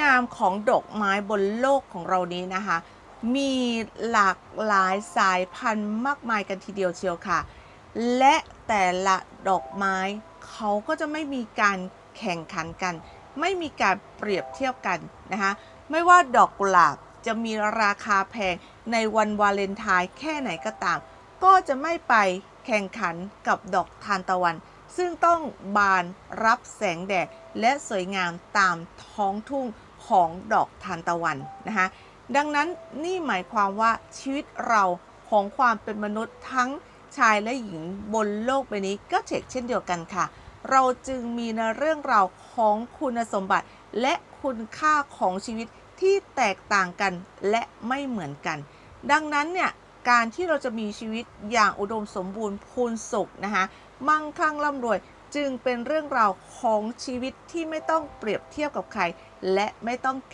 งามของดอกไม้บนโลกของเรานี้นะคะ มีหลากหลายสายพันธุ์มากมายกันทีเดียวเชียวค่ะ และแต่ละดอกไม้เขาก็จะไม่มีการแข่งขันกัน ไม่มีการเปรียบเทียบกันนะคะ ไม่ว่าดอกกุหลาบจะมีราคาแพงในวันวาเลนไทน์แค่ไหนก็ตาม ก็จะไม่ไปแข่งขันกับดอกทานตะวัน ซึ่งต้องบานรับแสงแดด และสวยงามตามท้องทุ่งของดอกทานตะวันนะคะดังนั้นนี่หมายความว่าชีวิตเราของความเป็นมนุษย์ทั้งชายและหญิงบนโลกใบนี้ก็เช่นเช่นเดียวกันค่ะ เราจึงมีในเรื่องราวของคุณสมบัติ และคุณค่าของชีวิตที่แตกต่างกันและไม่เหมือนกัน ดังนั้นเนี่ย การที่เราจะมีชีวิตอย่างอุดมสมบูรณ์พูนสุขนะคะมั่งคั่งร่ำรวยจึงเป็นเรื่องราวของชีวิตที่ไม่ต้องเปรียบเทียบกับใคร และไม่ต้องแข่ง